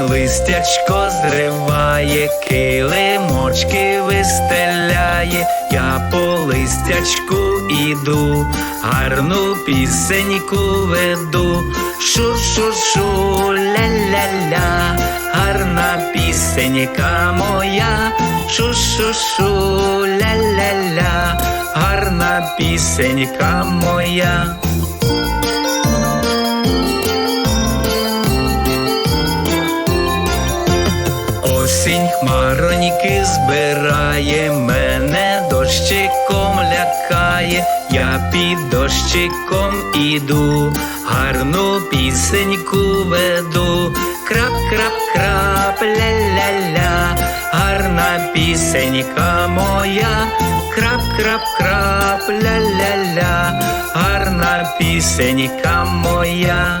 листячко зриває, килимочки вистеляє, я по листячку іду, гарну пісеньку веду, шу-шу-шу, ля-ля-ля, гарна пісенька моя, шу-шу-шу, ля-ля-ля, гарна пісенька моя. Осінь хмароньки збирає, мене дощиком лякає, я під дощиком іду, гарну пісеньку веду, крап, крап, крап, ля-ля-ля, гарна пісенька моя, крап, крап, крап, ля-ля-ля, гарна пісенька моя.